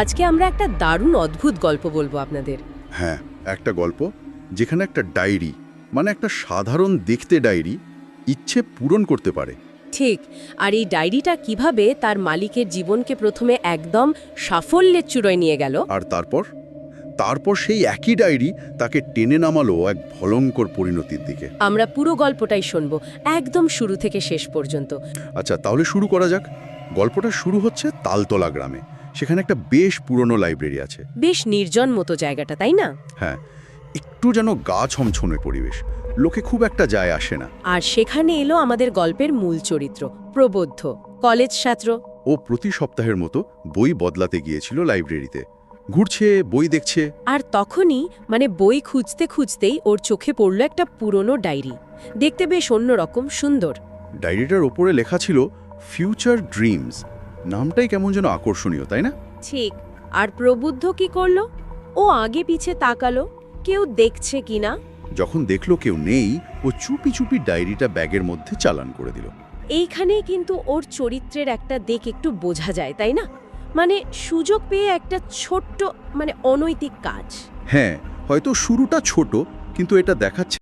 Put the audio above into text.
আজকে আমরা একটা দারুণ অদ্ভুত গল্প বলব আপনাদের। হ্যাঁ একটা গল্প যেখানে একটা ডায়েরি মানে একটা সাধারণ দেখতে ডায়েরি ইচ্ছে পূরণ করতে পারে। ঠিক আর এই ডায়েরিটা কীভাবে তার মালিকের জীবনকে প্রথমে একদম সাফল্যের চূড়ায় নিয়ে গেল? আর তারপর? তারপর সেই একই ডায়েরি তাকে টেনে নামালো এক ভয়ঙ্কর পরিণতির দিকে। আমরা পুরো গল্পটাই শুনব একদম শুরু থেকে শেষ পর্যন্ত। আচ্ছা তাহলে শুরু করা যাক। গল্পটা শুরু হচ্ছে তালতলা গ্রামে। সেখানে একটা বেশ পুরনো লাইব্রেরি আছে। বেশ নির্জন মতো জায়গাটা তাই না? হ্যাঁ একটু যেন গা ছমছমে পরিবেশ লোকে খুব একটা যায় আসে না। আর সেখানে এলো আমাদের গল্পের মূল চরিত্র প্রবদ্ধ কলেজ ছাত্র। ও প্রতি সপ্তাহের মতো বই বদলাতে গিয়েছিল লাইব্রেরিতে ঘুরছে বই দেখছে। আর তখনই মানে বই খুঁজতে খুঁজতেই ওর চোখে পড়ল একটা পুরনো ডায়েরি দেখতে বেশ অন্যরকম সুন্দর। ডায়েরিটার ওপরে লেখা ছিল ফিউচার ড্রিমস নামটাই কেমন যেন আকর্ষণীয় তাই না? ঠিক। আর প্রবুদ্ধ কি করল? ও আগে পিছে তাকালো কেউ দেখছে কিনা যখন দেখল কেউ নেই ও চুপি চুপি ডায়েরিটা ব্যাগের মধ্যে চালান করে দিল। এইখানেই কিন্তু ওর চরিত্রের একটা দিক একটু বোঝা যায় তাই না? মানে সুযোগ পেয়ে একটা ছোট্ট মানে অনৈতিক কাজ। হ্যাঁ হয়তো শুরুটা ছোট কিন্তু এটা দেখাচ্ছে